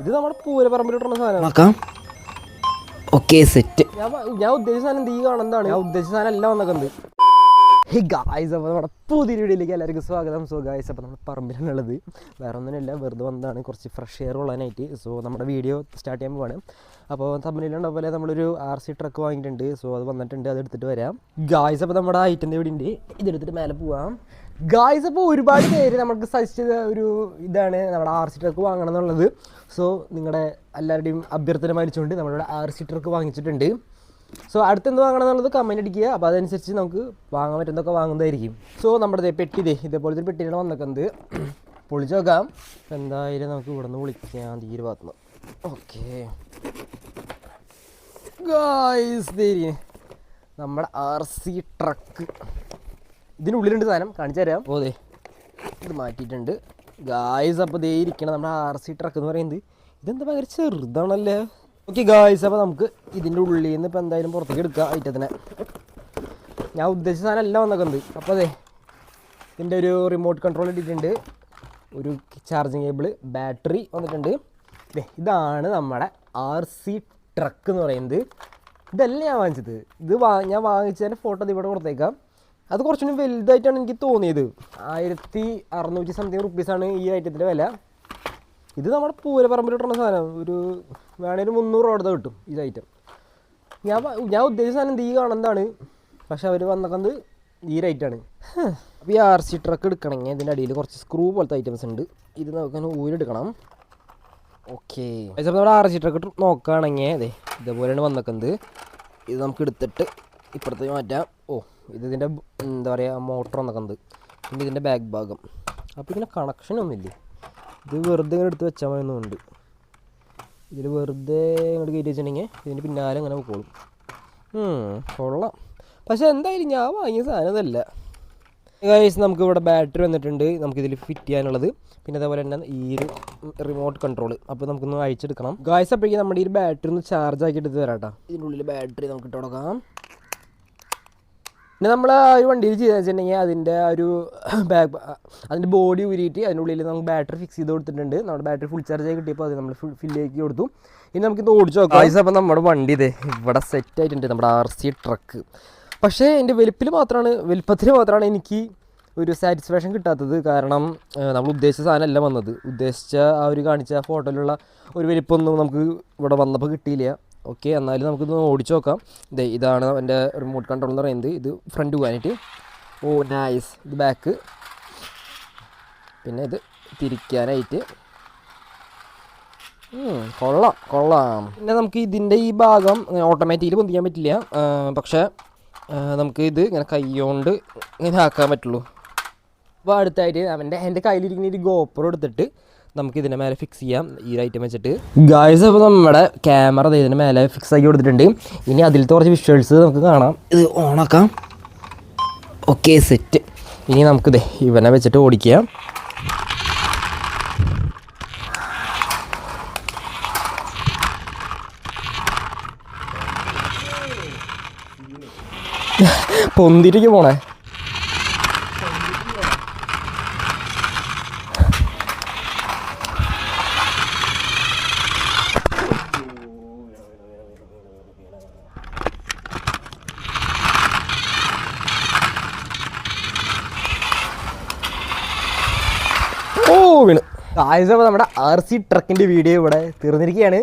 ഇത് നമ്മുടെ പൂരപ്പറമ്പിലോട്ടുള്ള സാധനം ഓക്കെ സെറ്റ് ഞാൻ ഉദ്ദേശിച്ച സാധനം തീ കാണുന്നതാണ്. ഞാൻ ഉദ്ദേശിച്ച സാധനം എല്ലാം വന്നൊക്കെ ഹേ ഗായ്സ് അപ്പോൾ നമ്മുടെ പുതിയ വീഡിയോയിലേക്ക് എല്ലാവർക്കും സ്വാഗതം. സോ ഗായ്സ് അപ്പോൾ നമ്മൾ പറമ്പിലുള്ളത് വേറെ ഒന്നുമില്ല വെറുതെ വന്നതാണ്. കുറച്ച് ഫ്രഷ് എയർ ഉള്ളതിനായിട്ട്. സോ നമ്മുടെ വീഡിയോ സ്റ്റാർട്ട് ചെയ്യാൻ പോവാണ്. അപ്പോൾ തമ്മിലുണ്ട പോലെ നമ്മളൊരു ആർ സി ട്രക്ക് വാങ്ങിയിട്ടുണ്ട്. സോ അത് വന്നിട്ടുണ്ട് അത് എടുത്തിട്ട് വരാം. ഗായ്സ് അപ്പോൾ നമ്മുടെ ഐറ്റം ഇവിടെ ഉണ്ട്. ഇതെടുത്തിട്ട് മേലെ പോവാം. ഗായ്സ് അപ്പോൾ ഒരുപാട് പേര് നമുക്ക് സജസ്റ്റ് ചെയ്ത ഒരു ഇതാണ് നമ്മുടെ ആർ സി ട്രക്ക് വാങ്ങണം എന്നുള്ളത്. സോ നിങ്ങളുടെ എല്ലാവരുടെയും അഭ്യർത്ഥന മാനിച്ചുകൊണ്ട് നമ്മളിവിടെ ആർ സി ട്രക്ക് വാങ്ങിച്ചിട്ടുണ്ട്. സോ അടുത്തെന്ത് വാങ്ങണം എന്നുള്ളത് കമന്റ് അടിക്കുക. അപ്പോൾ അതനുസരിച്ച് നമുക്ക് വാങ്ങാൻ പറ്റുന്നതൊക്കെ വാങ്ങുന്നതായിരിക്കും. സോ നമ്മുടെ പെട്ടിതേ ഇതേപോലത്തെ ഒരു പെട്ടിയാണ് വന്നേക്കുന്നത് പൊളിച്ച് നോക്കാം. എന്തായാലും നമുക്ക് ഇവിടെ നിന്ന് വിളിക്കാം തീരെ ഭാഗത്തുനിന്ന്. ഓക്കെ ഗായ്സ് തേരി നമ്മുടെ ആർ സി ട്രക്ക് ഇതിനുള്ളിലുണ്ട് സാധനം. കാണിച്ചു തരാം. ഓ ദേ. ഇത് മാറ്റിയിട്ടുണ്ട്. ഗായ്സ് അപ്പോൾ ദേ ഇരിക്കണം നമ്മുടെ ആർ സി ട്രക്ക് എന്ന് പറയുന്നത്. ഇതെന്താ ഭയങ്കര ചെറുതാണല്ലേ? ഓക്കെ ഗായ്സ് അപ്പോൾ നമുക്ക് ഇതിന്റെ ഉള്ളിൽ നിന്ന് ഇപ്പോൾ എന്തായാലും പുറത്തേക്ക് എടുക്കുക ഐറ്റത്തിനെ. ഞാൻ ഉദ്ദേശിച്ച സാധനം എല്ലാം വന്നേക്കുന്നത് അപ്പോൾ അതെ ഇതിന്റെ ഒരു റിമോട്ട് കൺട്രോൾ ഇട്ടിട്ടുണ്ട്. ഒരു ചാർജിങ് കേബിൾ ബാറ്ററി വന്നിട്ടുണ്ട്. ഇതാണ് നമ്മുടെ ആർ സി ട്രക്ക് എന്ന് പറയുന്നത്. ഇതല്ല ഞാൻ വാങ്ങിച്ചത്? ഇത് വാ ഞാൻ വാങ്ങിച്ചതിന്റെ ഫോട്ടോ ഇവിടെ കൊടുത്തേക്കാം. അത് കുറച്ചുകൂടി വലുതായിട്ടാണ് എനിക്ക് തോന്നിയത്. ആയിരത്തി അറുന്നൂറ്റി സംതിങ് റുപ്പീസാണ് ഈ ഐറ്റത്തിന്റെ വില. ഇത് നമ്മുടെ പൂരപ്പറമ്പിലോട്ടുള്ള സാധനം. ഒരു വേണേൽ ഒരു മുന്നൂറ് കൊടുത്താൽ കിട്ടും ഈ ഐറ്റം ഞാൻ ഞാൻ ഉദ്ദേശിച്ച സാധനം തീ കാണുന്നതാണ് പക്ഷെ അവർ വന്നേക്കുന്നത് ഈ റേറ്റാണ് അപ്പോൾ ഈ ആർ സി ട്രക്ക് എടുക്കണമെങ്കിൽ ഇതിന്റെ അടിയിൽ കുറച്ച് സ്ക്രൂ പോലത്തെ ഐറ്റംസ് ഉണ്ട്. ഇത് നമുക്ക് ഊരെടുക്കണം. ഓക്കെ അപ്പോൾ നമ്മുടെ ആർ സി ട്രക്ക് നോക്കുകയാണെങ്കിൽ അതെ ഇതേപോലെയാണ് വന്നേക്കുന്നത് ഇത് നമുക്ക് എടുത്തിട്ട് ഇപ്പുറത്തേക്ക് മാറ്റാം. ഓ ഇത് ഇതിന്റെ എന്താ പറയുക മോട്ടർ വന്നേക്കുന്നത് പിന്നെ ഇതിന്റെ ബാക്ക് ഭാഗം. അപ്പോൾ ഇതിന്റെ കണക്ഷൻ ഒന്നുമില്ലേ? ഇത് വെറുതെ ഇങ്ങനെ എടുത്ത് വെച്ചാൽ മതിയൊന്നുമുണ്ട് ഇതിൽ വെറുതെ ഇങ്ങോട്ട് കയറ്റി വെച്ചിട്ടുണ്ടെങ്കിൽ ഇതിന്റെ പിന്നാലെ അങ്ങനെ ഉം, കൊള്ളാം. പക്ഷെ എന്തായാലും ഞാൻ വാങ്ങിയ സാധനം ഇതല്ല. ഗൈസ് നമുക്ക് ഇവിടെ ബാറ്ററി വന്നിട്ടുണ്ട്. നമുക്കിതിൽ ഫിറ്റ് ചെയ്യാനുള്ളത്. പിന്നെ അതേപോലെ തന്നെ ഈ ഒരു റിമോട്ട് കൺട്രോൾ അപ്പോൾ നമുക്കൊന്ന് അഴിച്ചെടുക്കണം ഗായ്സ് അപ്പോഴേക്കും നമ്മുടെ ഈ ബാറ്ററി ഒന്ന് ചാർജ് ആക്കി എടുത്ത് തരാം കേട്ടോ ഇതിന്റെ ഉള്ളിൽ ബാറ്ററി നമുക്ക് ഇട്ട് കൊടുക്കാം. പിന്നെ നമ്മൾ ആ ഒരു വണ്ടിയിൽ ചെയ്തെന്ന് വെച്ചിട്ടുണ്ടെങ്കിൽ അതിന്റെ ഒരു ബാക്ക് അതിന്റെ ബോഡി ഊരിയിട്ട് അതിനുള്ളിൽ നമുക്ക് ബാറ്ററി ഫിക്സ് ചെയ്ത് കൊടുത്തിട്ടുണ്ട്. നമ്മുടെ ബാറ്ററി ഫുൾ ചാർജ് ആയി കിട്ടിയപ്പോൾ അത് നമ്മൾ ഫുൾ ഫില്ലേക്ക് കൊടുത്തു. ഇനി നമുക്ക് ഇത് ഓടിച്ച് നോക്കാം. അപ്പം നമ്മുടെ വണ്ടി ഇത് ഇവിടെ സെറ്റ് ആയിട്ടുണ്ട് നമ്മുടെ ആർ സി ട്രക്ക് പക്ഷേ എന്റെ വലിപ്പിൽ മാത്രമാണ് വലിപ്പത്തിൽ മാത്രമാണ് എനിക്ക് ഒരു സാറ്റിസ്ഫാക്ഷൻ കിട്ടാത്തത്. കാരണം നമ്മൾ ഉദ്ദേശിച്ച സാധനമല്ല വന്നത്. ഉദ്ദേശിച്ച ആ ഒരു കാണിച്ച ഫോട്ടോയിലുള്ള ഒരു വലിപ്പമൊന്നും നമുക്ക് ഇവിടെ വന്നപ്പോൾ കിട്ടിയില്ല. ഓക്കെ എന്നാലും നമുക്കിത് ഓടിച്ചു നോക്കാം. ഇതേ ഇതാണ് എന്റെ റിമോട്ട് കൺട്രോൾ എന്ന് പറയുന്നത്. ഇത് ഫ്രണ്ട് പോകാനായിട്ട് ഓ നൈസ് ഇത് ബാക്ക് പിന്നെ ഇത് തിരിക്കാനായിട്ട്. കൊള്ളാം കൊള്ളാം. പിന്നെ നമുക്ക് ഇതിന്റെ ഈ ഭാഗം ഓട്ടോമാറ്റിക്കലി പൊന്തിക്കാൻ പറ്റില്ല. പക്ഷേ നമുക്ക് ഇത് ഇങ്ങനെ കൈകൊണ്ട് ഇങ്ങനെ ആക്കാൻ പറ്റുള്ളൂ. അപ്പോൾ അടുത്തായിട്ട് അവന്റെ എന്റെ കയ്യിലിരിക്കുന്ന ഒരു ഗോപ്പർ എടുത്തിട്ട് നമുക്ക് ഇതിന്റെ മേലെ ഫിക്സ് ചെയ്യാം. ഈ ഐറ്റം വെച്ചിട്ട്. ഗായ്സ് അപ്പോൾ നമ്മുടെ ക്യാമറ ഇതിന്റെ മേലെ ഫിക്സ് ആക്കി കൊടുത്തിട്ടുണ്ട്. ഇനി അതിലത്തെ കുറച്ച് വിഷ്വൽസ് നമുക്ക് കാണാം. ഇത് ഓണാക്കാം. ഓക്കെ സെറ്റ് ഇനി നമുക്കിത് ഇവനെ വെച്ചിട്ട് ഓടിക്കുക പൊന്തിരിക്ക് പോണേ ഓ വീണ് ആയുസ് അപ്പോൾ നമ്മുടെ ആർ സി ട്രക്കിന്റെ വീഡിയോ ഇവിടെ തീർന്നിരിക്കുകയാണ്.